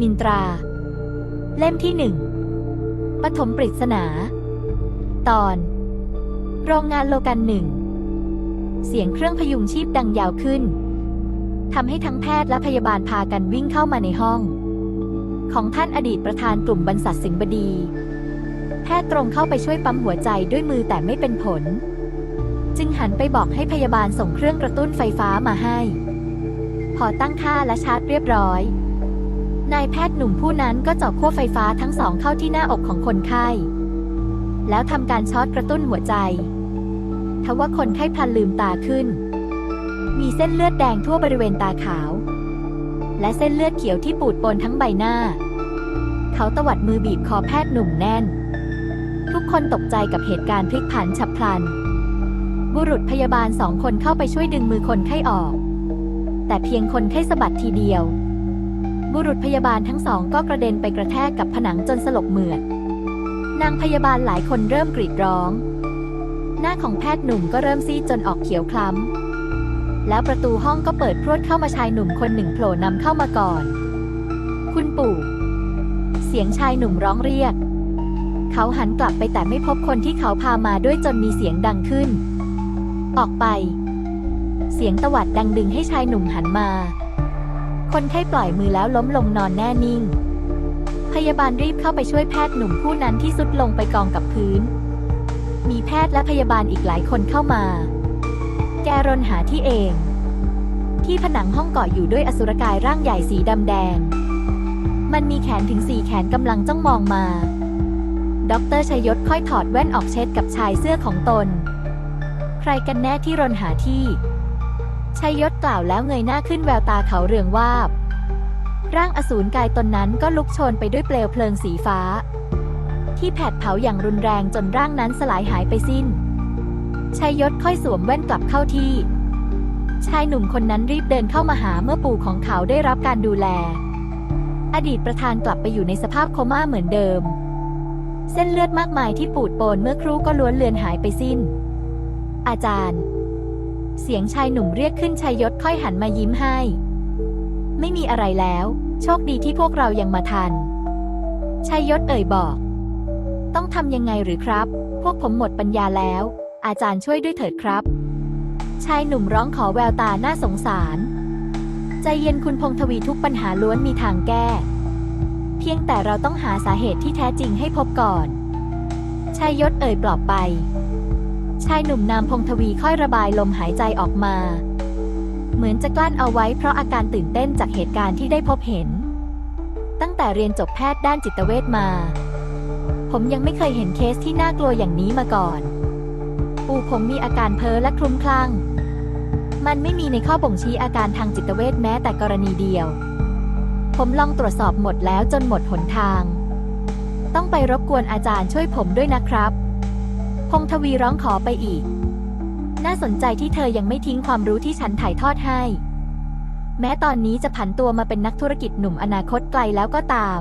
มินตรา เล่มที่หนึ่งปฐมปริศนา ตอน โรงงานโลกันหนึ่ง เสียงเครื่องพยุงชีพดังยาวขึ้นทำให้ทั้งแพทย์และพยาบาลพากันวิ่งเข้ามาในห้อง ของท่านอดีตประธานกลุ่มบรรษัทสิงห์บดี แพทย์ตรงเข้าไปช่วยปั๊มหัวใจด้วยมือแต่ไม่เป็นผล จึงหันไปบอกให้พยาบาลส่งเครื่องกระตุ้นไฟฟ้ามาให้ พอตั้งค่าและชาร์จเรียบร้อย นายแพทย์หนุ่มผู้นั้นก็เจาะขั้วไฟฟ้าทั้งสองเข้าที่หน้าอกของคนไข้ แล้วทำการช็อตกระตุ้นหัวใจ ทว่าคนไข้พลันลืมตาขึ้น มีเส้นเลือดแดงทั่วบริเวณตาขาว และเส้นเลือดเขียวที่ปูดปนทั้งใบหน้า เขาตวัดมือบีบคอแพทย์หนุ่มแน่น ทุกคนตกใจกับเหตุการณ์พลิกผันฉับพลัน บุรุษพยาบาลสองคนเข้าไปช่วยดึงมือคนไข้ออก แต่เพียงคนไข้สะบัดทีเดียว บุรุษพยาบาลทั้งสองก็กระเด็นไปกระแทกกับผนังจนสลบเหมือด นางพยาบาลหลายคนเริ่มกรีดร้อง หน้าของแพทย์หนุ่มก็เริ่มซีดจนออกเขียวคล้ำ แล้วประตูห้องก็เปิดพรวดเข้ามาชายหนุ่มคนหนึ่งโผล่นำเข้ามาก่อน คุณปู่ เสียงชายหนุ่มร้องเรียก เขาหันกลับไปแต่ไม่พบคนที่เขาพามาด้วยจนมีเสียงดังขึ้น ออกไป เสียงตวัดดังดึงให้ชายหนุ่มหันมา คนไข้ปล่อยมือแล้วล้มลงนอนแน่นิ่ง พยาบาลรีบเข้าไปช่วยแพทย์หนุ่มผู้นั้นที่สุดลงไปกองกับพื้น มีแพทย์และพยาบาลอีกหลายคนเข้ามา แกรนหาที่เอง ที่ผนังห้องเกาะอยู่ด้วยอสุรกายร่างใหญ่สีดำแดง มันมีแขนถึงสี่แขนกำลังจ้องมองมาด็อกเตอร์ชยศค่อยถอดแว่นออกเช็ดกับชายเสื้อของตน ใครกันแน่ที่รนหาที่ ชัยยศกล่าวแล้วเงยหน้าขึ้นแววตาเขาเรืองวาบ ร่างอสูรกายตนนั้นก็ลุกโชนไปด้วยเปลวเพลิงสีฟ้า ที่แผดเผาอย่างรุนแรงจนร่างนั้นสลายหายไปสิ้นชัยยศค่อยสวมแว่นกลับเข้าที่ ชายหนุ่มคนนั้นรีบเดินเข้ามาหาเมื่อปู่ของเขาได้รับการดูแล อดีตประธานกลับไปอยู่ในสภาพโคม่าเหมือนเดิม เส้นเลือดมากมายที่ปูดโปนเมื่อครู่ก็ล้วนเลือนหายไปสิ้น อาจารย์ เสียงชายหนุ่มเรียกขึ้นชัยยศค่อยหันมายิ้มให้ ไม่มีอะไรแล้ว โชคดีที่พวกเรายังมาทันชัยยศเอ่ยบอก ต้องทำยังไงหรือครับ พวกผมหมดปัญญาแล้ว อาจารย์ช่วยด้วยเถิดครับ ชายหนุ่มร้องขอแววตาน่าสงสาร ใจเย็นคุณพงทวีทุกปัญหาล้วนมีทางแก้ เพียงแต่เราต้องหาสาเหตุที่แท้จริงให้พบก่อน ชายยศเอ่ยปลอบไป ชายหนุ่มนามพงทวีค่อยระบายลมหายใจออกมา เหมือนจะกลั้นเอาไว้เพราะอาการตื่นเต้นจากเหตุการณ์ที่ได้พบเห็น ตั้งแต่เรียนจบแพทย์ด้านจิตเวชมา ผมยังไม่เคยเห็นเคสที่น่ากลัวอย่างนี้มาก่อน ปู่ผมมีอาการเพ้อและคลุ้มคลั่ง มันไม่มีในข้อบ่งชี้อาการทางจิตเวชแม้แต่กรณีเดียว ผมลองตรวจสอบหมดแล้วจนหมดหนทาง ต้องไปรบกวนอาจารย์ช่วยผมด้วยนะครับ งทวีร้องขอไปอีก น่าสนใจที่เธอยังไม่ทิ้งความรู้ที่ฉันถ่ายทอดให้ แม้ตอนนี้จะผันตัวมาเป็นนักธุรกิจหนุ่มอนาคตไกลแล้วก็ตาม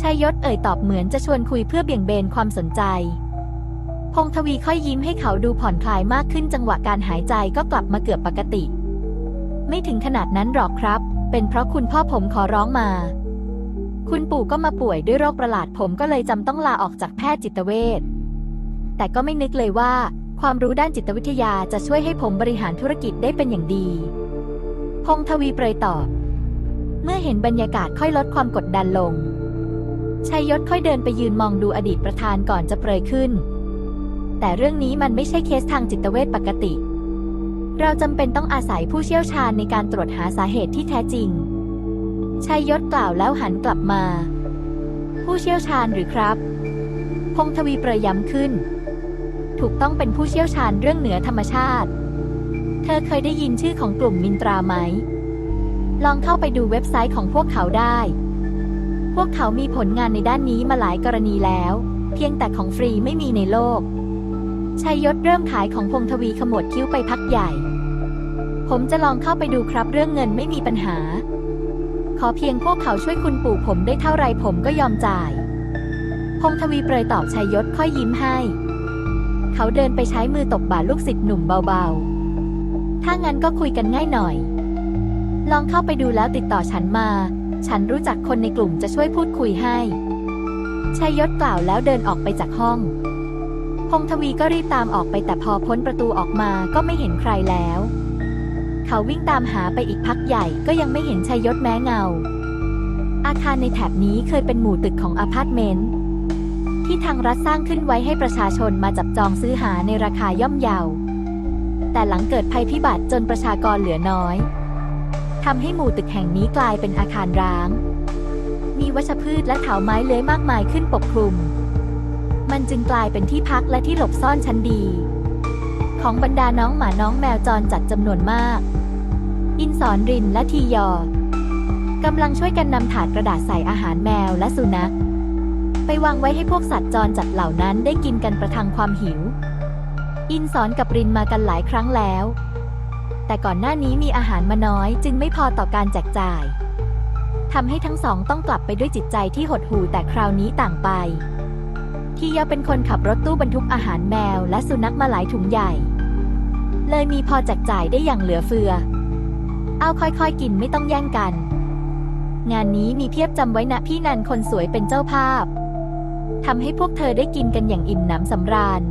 ชายยศเอ่ยตอบเหมือนจะชวนคุยเพื่อเบี่ยงเบนความสนใจ พงทวีค่อยยิ้มให้เขาดูผ่อนคลายมากขึ้นจังหวะการหายใจก็กลับมาเกือบปกติ ไม่ถึงขนาดนั้นหรอกครับ เป็นเพราะคุณพ่อผมขอร้องมา คุณปู่ก็มาป่วยด้วยโรคประหลาดผมก็เลยจำต้องลาออกจากแพทย์จิตเวช แต่ก็ไม่นึกเลยว่า ความรู้ด้านจิตวิทยาจะช่วยให้ผมบริหารธุรกิจได้เป็นอย่างดี พงทวีเปรยตอบ เมื่อเห็นบรรยากาศค่อยลดความกดดันลงชัยยศค่อยเดินไปยืนมองดูอดีตประธานก่อนจะเปรยขึ้น แต่เรื่องนี้มันไม่ใช่เคสทางจิตเวชปกติ เราจำเป็นต้องอาศัยผู้เชี่ยวชาญในการตรวจหาสาเหตุที่แท้จริงชัยยศกล่าวแล้วหันกลับมา ผู้เชี่ยวชาญหรือครับ พงทวีเปรยย้ำขึ้น ถูกต้องเป็นผู้เชี่ยวชาญเรื่องเหนือธรรมชาติ เธอเคยได้ยินชื่อของกลุ่มมินตราไหม ลองเข้าไปดูเว็บไซต์ของพวกเขาได้ พวกเขามีผลงานในด้านนี้มาหลายกรณีแล้ว เพียงแต่ของฟรีไม่มีในโลกชัยยศเริ่มขายของพงทวีขมวดคิ้วไปพักใหญ่ ผมจะลองเข้าไปดูครับเรื่องเงินไม่มีปัญหา ขอเพียงพวกเขาช่วยคุณปู่ผมได้เท่าไรผมก็ยอมจ่าย พงทวีเปรยตอบชัยยศค่อยยิ้มให้ เขาเดินไปใช้มือตบบ่าลูกศิษย์หนุ่มเบาๆ ถ้างั้นก็คุยกันง่ายหน่อย ลองเข้าไปดูแล้วติดต่อฉันมา ฉันรู้จักคนในกลุ่มจะช่วยพูดคุยให้ชายยศกล่าวแล้วเดินออกไปจากห้อง พงทวีก็รีบตามออกไปแต่พอพ้นประตูออกมาก็ไม่เห็นใครแล้ว เขาวิ่งตามหาไปอีกพักใหญ่ก็ยังไม่เห็นชายยศแม้เงา อาคารในแถบนี้เคยเป็นหมู่ตึกของอพาร์ตเมนต์ ที่ทางรัฐสร้างขึ้นไว้ให้ประชาชนมาจับจองซื้อหาในราคาย่อมเยา แต่หลังเกิดภัยพิบัติจนประชากรเหลือน้อยทำให้หมู่ตึกแห่งนี้กลายเป็นอาคารร้าง มีวัชพืชและเถาไม้เลื้อยมากมายขึ้นปกคลุม มันจึงกลายเป็นที่พักและที่หลบซ่อนชั้นดี ของบรรดาน้องหมาน้องแมวจรจัดจำนวนมาก อินสอนรินและทียอกำลังช่วยกันนำถาดกระดาษใส่อาหารแมวและสุนัข ไปวางไว้ให้พวกสัตว์จรจัดเหล่านั้นได้กินกันประทังความหิว อินสอนกับรินมากันหลายครั้งแล้ว แต่ก่อนหน้านี้มีอาหารมาน้อยจึงไม่พอต่อการแจกจ่ายทำให้ทั้งสองต้องกลับไปด้วยจิตใจที่หดหู่แต่คราวนี้ต่างไป ที่ยอเป็นคนขับรถตู้บรรทุกอาหารแมวและสุนัขมาหลายถุงใหญ่ เลยมีพอแจกจ่ายได้อย่างเหลือเฟือ เอาค่อยๆกินไม่ต้องแย่งกัน งานนี้มีเพียบจำไว้นะพี่นันคนสวยเป็นเจ้าภาพ ทำให้พวกเธอได้กินกันอย่างอิ่มหนำสำราญ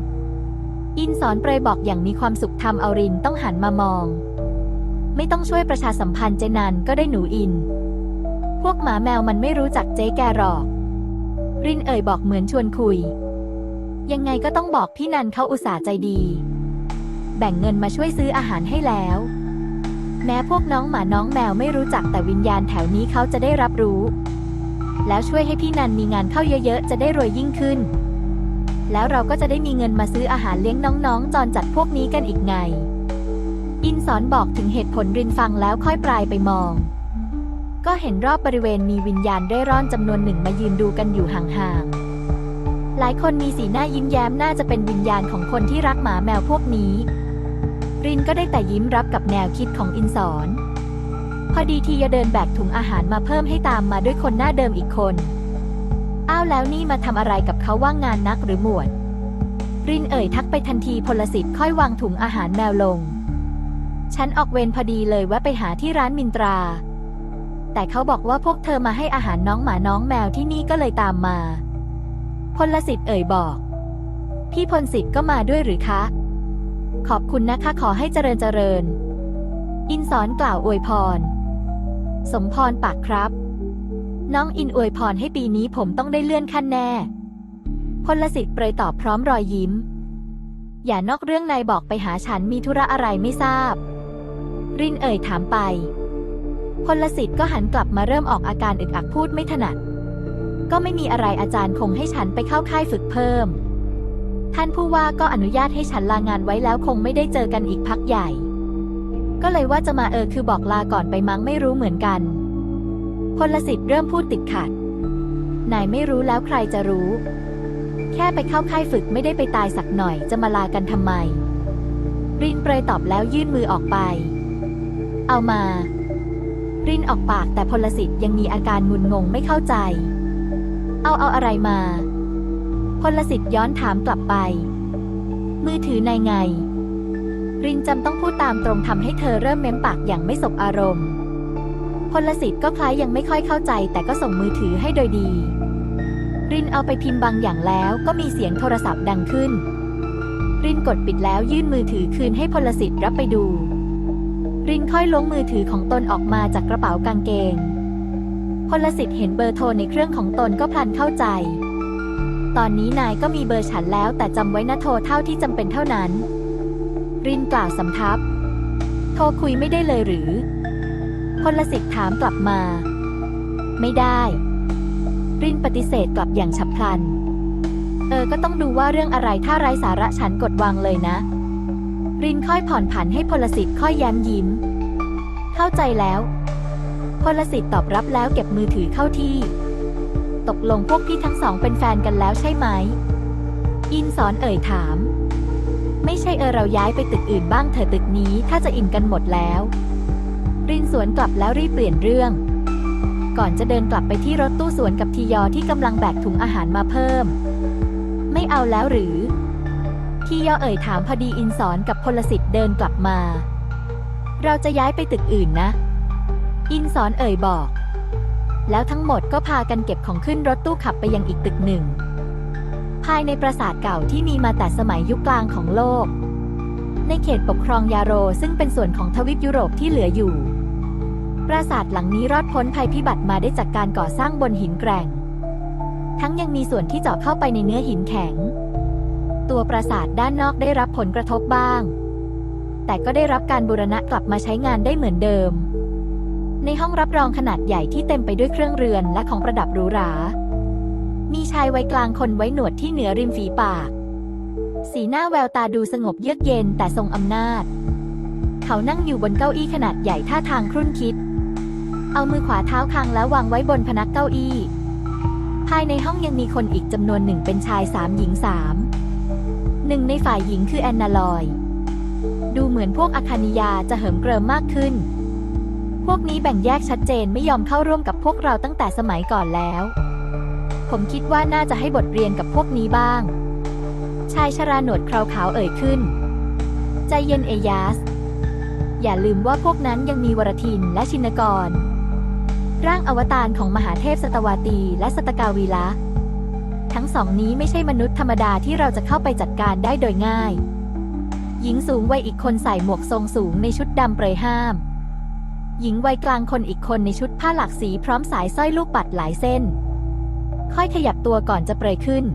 อินสอนเปรยบอกอย่างมีความสุขทำเอารินต้องหันมามอง ไม่ต้องช่วยประชาสัมพันธ์เจนันก็ได้หนูอิน พวกหมาแมวมันไม่รู้จักเจ๊แกหรอก รินเอ่ยบอกเหมือนชวนคุย ยังไงก็ต้องบอกพี่นันเขาอุตส่าห์ใจดี แบ่งเงินมาช่วยซื้ออาหารให้แล้ว แม้พวกน้องหมาน้องแมวไม่รู้จักแต่วิญญาณแถวนี้เขาจะได้รับรู้ แล้วช่วยให้พี่นันมีงานเข้าเยอะๆ จะได้รวยยิ่งขึ้น แล้วเราก็จะได้มีเงินมาซื้ออาหารเลี้ยงน้องๆจรจัดพวกนี้กันอีกไง อินสอนบอกถึงเหตุผลรินฟังแล้วค่อยปลายไปมอง ก็เห็นรอบบริเวณมีวิญญาณเร่ร่อนจำนวนหนึ่งมายืนดูกันอยู่ห่างๆ หลายคนมีสีหน้ายิ้มแย้มน่าจะเป็นวิญญาณของคนที่รักหมาแมวพวกนี้ รินก็ได้แต่ยิ้มรับกับแนวคิดของอินสอน พอดีทียเดินแบกถุงอาหารมาเพิ่มให้ตามมาด้วยคนหน้าเดิมอีกคน อ้าวแล้วนี่มาทำอะไรกับเขาว่างงานนักหรือหมวด รินเอ่ยทักไปทันทีพลสิทธิ์ค่อยวางถุงอาหารแมวลง ฉันออกเวรพอดีเลยแวะไปหาที่ร้านมินตรา แต่เขาบอกว่าพวกเธอมาให้อาหารน้องหมาน้องแมวที่นี่ก็เลยตามมาพลสิทธิ์เอ่ยบอก พี่พลสิทธิ์ก็มาด้วยหรือคะ ขอบคุณนะคะขอให้เจริญเจริญ อินสอนกล่าวอวยพร สมพรปากครับ น้องอินอวยพรให้ปีนี้ผมต้องได้เลื่อนขั้นแน่พลสิทธิ์เปรยตอบพร้อมรอยยิ้ม อย่านอกเรื่องนายบอกไปหาฉันมีธุระอะไรไม่ทราบ รินเอ่ยถามไปพลสิทธิ์ก็หันกลับมาเริ่มออกอาการอึกอักพูดไม่ถนัด ก็ไม่มีอะไรอาจารย์คงให้ฉันไปเข้าค่ายฝึกเพิ่ม ท่านผู้ว่าก็อนุญาตให้ฉันลางานไว้แล้วคงไม่ได้เจอกันอีกพักใหญ่ ก็เลยว่าจะมาเออคือบอกลาก่อนไปมั้งไม่รู้เหมือนกัน พลสิทธิ์เริ่มพูดติดขัด นายไม่รู้แล้วใครจะรู้ แค่ไปเข้าค่ายฝึกไม่ได้ไปตายสักหน่อยจะมาลากันทำไม รินเปรยตอบแล้วยื่นมือออกไป เอามา รินออกปากแต่พลสิทธิ์ยังมีอาการงุนงงไม่เข้าใจ เอาเอาอะไรมา พลสิทธิ์ย้อนถามกลับไป มือถือนายไง รินจำต้องพูดตามตรงทำให้เธอเริ่มเม้มปากอย่างไม่สบอารมณ์พลสิทธิ์ก็คล้ายยังไม่ค่อยเข้าใจ แต่ก็ส่งมือถือให้โดยดี รินเอาไปพิมพ์บางอย่างแล้วก็มีเสียงโทรศัพท์ดังขึ้น รินกดปิดแล้วยื่นมือถือคืนให้พลสิทธิ์รับไปดู รินค่อยล้วงมือถือของตนออกมาจากกระเป๋ากางเกงพลสิทธิ์เห็นเบอร์โทรในเครื่องของตนก็พลันเข้าใจ ตอนนี้นายก็มีเบอร์ฉันแล้วแต่จำไว้นะโทรเท่าที่จำเป็นเท่านั้น รินกล่าวสำทับ โทรคุยไม่ได้เลยหรือพลสิทธิ์ถามกลับมา ไม่ได้ รินปฏิเสธกลับอย่างฉับพลัน เออก็ต้องดูว่าเรื่องอะไรถ้าไร้สาระฉันกดวางเลยนะ รินค่อยผ่อนผันให้พลสิทธิ์ค่อยแย้มยิ้ม เข้าใจแล้วพลสิทธิ์ตอบรับแล้วเก็บมือถือเข้าที่ ตกลงพวกพี่ทั้งสองเป็นแฟนกันแล้วใช่ไหม อินสอนเอ่ยถาม ไม่ใช่เออเราย้ายไปตึกอื่นบ้างเถอะตึกนี้ถ้าจะอิ่มกันหมดแล้ว รินสวนกลับแล้วรีบเปลี่ยนเรื่อง ก่อนจะเดินกลับไปที่รถตู้สวนกับทียอที่กำลังแบกถุงอาหารมาเพิ่ม ไม่เอาแล้วหรือ ทียอเอ่ยถามพอดีอินสอนกับพลสิทธิ์เดินกลับมา เราจะย้ายไปตึกอื่นนะ อินสอนเอ่ยบอก แล้วทั้งหมดก็พากันเก็บของขึ้นรถตู้ขับไปยังอีกตึกหนึ่ง ภายในปราสาทเก่าที่มีมาแต่สมัยยุคกลางของโลก ในเขตปกครองยาโรซึ่งเป็นส่วนของทวีปยุโรปที่เหลืออยู่ ปราสาทหลังนี้รอดพ้นภัยพิบัติมาได้จากการก่อสร้างบนหินแกร่ง ทั้งยังมีส่วนที่เจาะเข้าไปในเนื้อหินแข็ง ตัวปราสาทด้านนอกได้รับผลกระทบบ้าง แต่ก็ได้รับการบูรณะกลับมาใช้งานได้เหมือนเดิม ในห้องรับรองขนาดใหญ่ที่เต็มไปด้วยเครื่องเรือนและของประดับหรูหรา มีชายวัยกลางคนไว้หนวดที่เหนือริมฝีปาก สีหน้าแววตาดูสงบเยือกเย็นแต่ทรงอำนาจ เขานั่งอยู่บนเก้าอี้ขนาดใหญ่ท่าทางครุ่นคิด เอามือขวาเท้าคางแล้ววางไว้บนพนักเก้าอี้ ภายในห้องยังมีคนอีกจำนวนหนึ่งเป็นชายสามหญิงสามหนึ่งในฝ่ายหญิงคือแอนนาลอย ดูเหมือนพวกอาคานิยาจะเหิมเกริมมากขึ้น พวกนี้แบ่งแยกชัดเจนไม่ยอมเข้าร่วมกับพวกเราตั้งแต่สมัยก่อนแล้ว ผมคิดว่าน่าจะให้บทเรียนกับพวกนี้บ้าง ชายชราหนวดคราขาวเอ่ยขึ้น ใจเย็นเอยาส อย่าลืมว่าพวกนั้นยังมีวรทินและชินกร ร่างอวตารของมหาเทพสตวาตีและสตกาวีละทั้งสองนี้ไม่ใช่มนุษย์ธรรมดาที่เราจะเข้าไปจัดการได้โดยง่าย หญิงสูงวัยอีกคนใส่หมวกทรงสูงในชุดดำเปรยห้าม หญิงวัยกลางคนอีกคนในชุดผ้าหลากสีพร้อมสายสร้อยลูกปัดหลายเส้น ค่อยขยับตัวก่อนจะเปรยขึ้น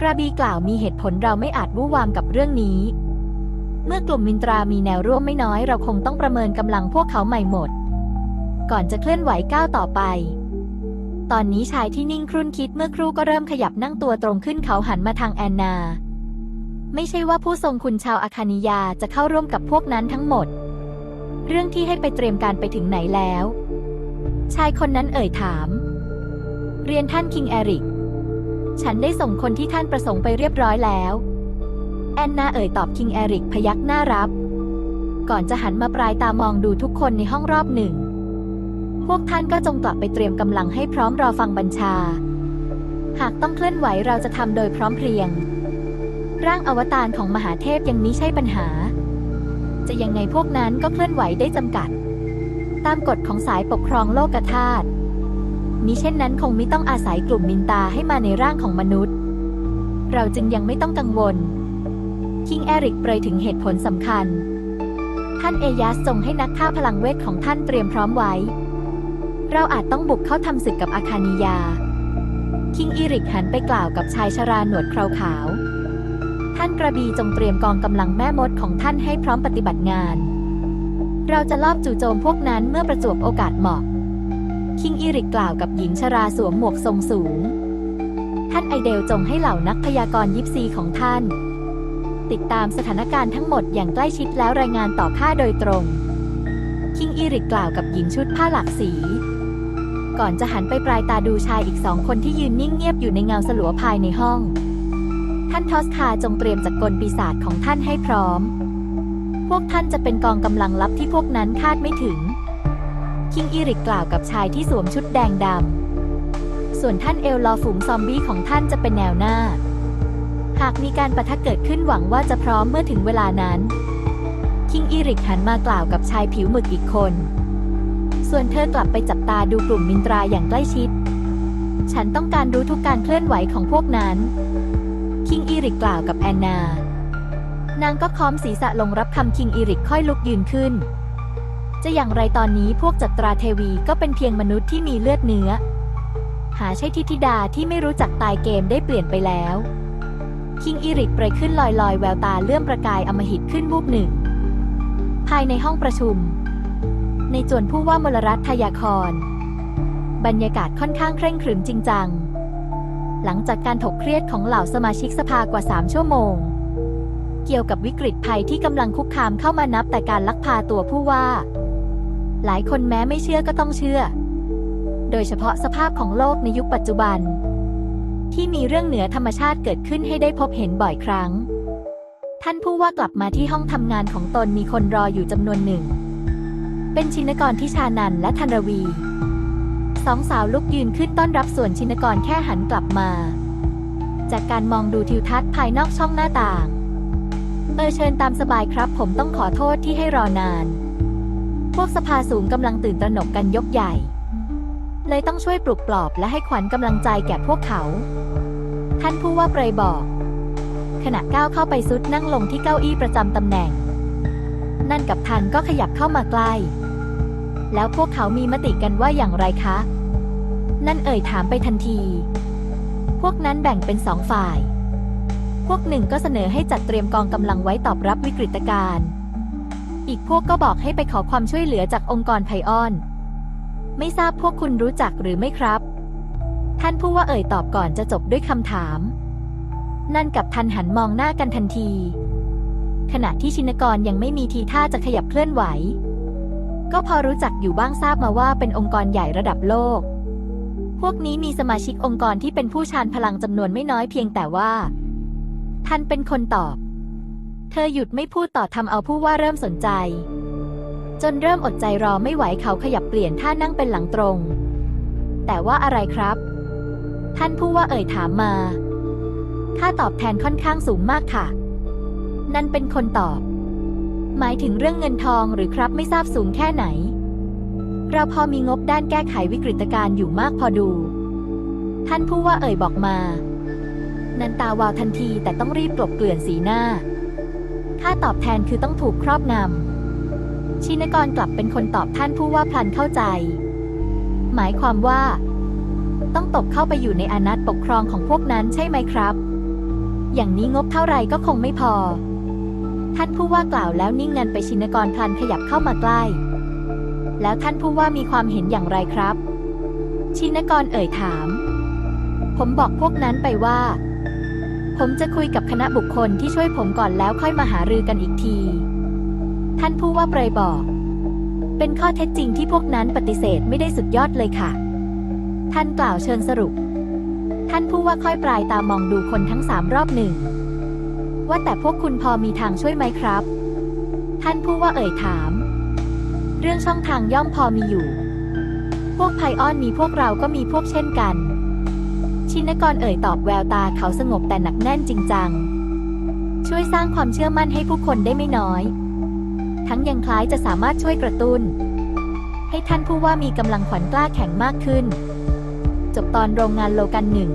กระบีกล่าวมีเหตุผลเราไม่อาจวู่วามกับเรื่องนี้ เมื่อกลุ่มมินตรามีแนวร่วมไม่น้อยเราคงต้องประเมินกำลังพวกเขาใหม่หมด ก่อนจะเคลื่อนไหวก้าวต่อไป ตอนนี้ชายที่นิ่งครุ่นคิดเมื่อครู่ก็เริ่มขยับนั่งตัวตรงขึ้นเขาหันมาทางแอนนา ไม่ใช่ว่าผู้ทรงคุณชาวอาคานิยาจะเข้าร่วมกับพวกนั้นทั้งหมด เรื่องที่ให้ไปเตรียมการไปถึงไหนแล้ว ชายคนนั้นเอ่ยถาม เรียนท่านคิงแอริก ฉันได้ส่งคนที่ท่านประสงค์ไปเรียบร้อยแล้ว แอนนาเอ่ยตอบคิงแอริกพยักหน้ารับ ก่อนจะหันมาปลายตามองดูทุกคนในห้องรอบหนึ่ง พวกท่านก็จงกลับไปเตรียมกำลังให้พร้อมรอฟังบัญชา หากต้องเคลื่อนไหวเราจะทำโดยพร้อมเพรียง ร่างอวตารของมหาเทพยังนี้ใช่ปัญหา จะยังไงพวกนั้นก็เคลื่อนไหวได้จำกัด ตามกฎของสายปกครองโลกธาตุ มิเช่นนั้นคงไม่ต้องอาศัยกลุ่มมินตาให้มาในร่างของมนุษย์ เราจึงยังไม่ต้องกังวล คิงแอริกเปรยถึงเหตุผลสำคัญ ท่านเอยาสทรงให้นักฆ่าพลังเวทของท่านเตรียมพร้อมไว้ เราอาจต้องบุกเข้าทำศึกกับอาคานิยา คิงอีริกหันไปกล่าวกับชายชราหนวดคราขาว ท่านกระบีจงเตรียมกองกำลังแม่มดของท่านให้พร้อมปฏิบัติงาน เราจะลอบจู่โจมพวกนั้นเมื่อประจวบโอกาสเหมาะ คิงอีริกกล่าวกับหญิงชราสวมหมวกทรงสูง ท่านไอเดลจงให้เหล่านักพยากรณ์ยิปซีของท่าน ติดตามสถานการณ์ทั้งหมดอย่างใกล้ชิดแล้วรายงานต่อข้าโดยตรง คิงอีริกกล่าวกับหญิงชุดผ้าหลากสี ก่อนจะหันไปปลายตาดูชายอีกสองคนที่ยืนนิ่งเงียบอยู่ในเงาสลัวภายในห้อง ท่านทอสคาจงเตรียมจักรกลปีศาจของท่านให้พร้อม พวกท่านจะเป็นกองกำลังลับที่พวกนั้นคาดไม่ถึง คิงอีริกกล่าวกับชายที่สวมชุดแดงดำ ส่วนท่านเอลลอฝูงซอมบี้ของท่านจะเป็นแนวหน้า หากมีการประทะเกิดขึ้นหวังว่าจะพร้อมเมื่อถึงเวลานั้น คิงอีริกหันมากล่าวกับชายผิวหมึกอีกคน ส่วนเธอกลับไปจับตาดูกลุ่มมินตราอย่างใกล้ชิด ฉันต้องการรู้ทุกการเคลื่อนไหวของพวกนั้น คิงอีริกกล่าวกับแอนนา นางก็ค้อมศีรษะลงรับคำคิงอีริกค่อยลุกยืนขึ้น จะอย่างไรตอนนี้พวกจัตราเทวีก็เป็นเพียงมนุษย์ที่มีเลือดเนื้อ หาใช่ทิธิดาที่ไม่รู้จักตายเกมได้เปลี่ยนไปแล้ว คิงอีริกเปรยขึ้นลอยลอยแววตาเลื่อมประกายอมหิตขึ้นวูบหนึ่ง ภายในห้องประชุม ในจวนผู้ว่ามลรัฐทยากรบรรยากาศค่อนข้างเคร่งขรึมจริงจัง หลังจากการถกเครียดของเหล่าสมาชิกสภากว่า 3 ชั่วโมงเกี่ยวกับวิกฤตภัยที่กำลังคุกคามเข้ามานับแต่การลักพาตัวผู้ว่า หลายคนแม้ไม่เชื่อก็ต้องเชื่อ โดยเฉพาะสภาพของโลกในยุคปัจจุบัน ที่มีเรื่องเหนือธรรมชาติเกิดขึ้นให้ได้พบเห็นบ่อยครั้ง ท่านผู้ว่ากลับมาที่ห้องทำงานของตนมีคนรออยู่จำนวนหนึ่ง เป็นชินกรที่ชานันและธนรวี สองสาวลุกยืนขึ้นต้อนรับส่วนชินกรแค่หันกลับมา จากการมองดูทิวทัศน์ภายนอกช่องหน้าต่างเออเชิญตามสบายครับ ผมต้องขอโทษที่ให้รอนาน พวกสภาสูงกำลังตื่นตระหนกกันยกใหญ่ เลยต้องช่วยปลุกปลอบและให้ขวัญกำลังใจแก่พวกเขา ท่านผู้ว่าเปรยบอก ขณะก้าวเข้าไปซุดนั่งลงที่เก้าอี้ประจำตำแหน่ง นั่นกับทันก็ขยับเข้ามาใกล้ แล้วพวกเขามีมติกันว่าอย่างไรคะ นั่นเอ่ยถามไปทันที พวกนั้นแบ่งเป็นสองฝ่าย พวกหนึ่งก็เสนอให้จัดเตรียมกองกำลังไว้ตอบรับวิกฤตการณ์ อีกพวกก็บอกให้ไปขอความช่วยเหลือจากองค์กรไพออน ไม่ทราบพวกคุณรู้จักหรือไม่ครับ ท่านผู้ว่าเอ่ยตอบก่อนจะจบด้วยคำถาม นั่นกับทันหันมองหน้ากันทันที ขณะที่ชินกรยังไม่มีทีท่าจะขยับเคลื่อนไหว ก็พอรู้จักอยู่บ้างทราบมาว่าเป็นองค์กรใหญ่ระดับโลก พวกนี้มีสมาชิกองค์กรที่เป็นผู้ชานพลังจำนวนไม่น้อยเพียงแต่ว่า ท่านเป็นคนตอบ เธอหยุดไม่พูดต่อทำเอาผู้ว่าเริ่มสนใจ จนเริ่มอดใจรอไม่ไหวเขาขยับเปลี่ยนท่านั่งเป็นหลังตรง แต่ว่าอะไรครับ ท่านผู้ว่าเอ่ยถามมาค่าตอบแทนค่อนข้างสูงมากค่ะ นั่นเป็นคนตอบ หมายถึงเรื่องเงินทองหรือครับไม่ทราบสูงแค่ไหน เราพอมีงบด้านแก้ไขวิกฤตการณ์อยู่มากพอดู ท่านผู้ว่าเอ่ยบอกมา นันตาวาวทันทีแต่ต้องรีบกลบเกลื่อนสีหน้า ค่าตอบแทนคือต้องถูกครอบงำ ชินกรกลับเป็นคนตอบท่านผู้ว่าพลันเข้าใจ หมายความว่า ต้องตกเข้าไปอยู่ในอานัตปกครองของพวกนั้นใช่ไหมครับ อย่างนี้งบเท่าไรก็คงไม่พอ ท่านผู้ว่ากล่าวแล้วนิ่งงันไปชินกรพลันขยับเข้ามาใกล้ แล้วท่านผู้ว่ามีความเห็นอย่างไรครับ ชินกรเอ่ยถาม ผมบอกพวกนั้นไปว่า ผมจะคุยกับคณะบุคคลที่ช่วยผมก่อนแล้วค่อยมาหารือกันอีกที ท่านผู้ว่าเปรยบอก เป็นข้อเท็จจริงที่พวกนั้นปฏิเสธไม่ได้สุดยอดเลยค่ะ ท่านกล่าวเชิญสรุป ท่านผู้ว่าค่อยปลายตามองดูคนทั้งสามรอบหนึ่ง ว่าแต่พวกคุณพอมีทางช่วยไหมครับ ท่านผู้ว่าเอ่ยถาม เรื่องช่องทางย่อมพอมีอยู่ พวกไพออนมีพวกเราก็มีพวกเช่นกัน ชินกรเอ่ยตอบแววตาเขาสงบแต่หนักแน่นจริงจัง ช่วยสร้างความเชื่อมั่นให้ผู้คนได้ไม่น้อย ทั้งยังคล้ายจะสามารถช่วยกระตุ้น ให้ท่านผู้ว่ามีกำลังขวัญกล้าแข็งมากขึ้น จบตอนโรงงานโลกันหนึ่ง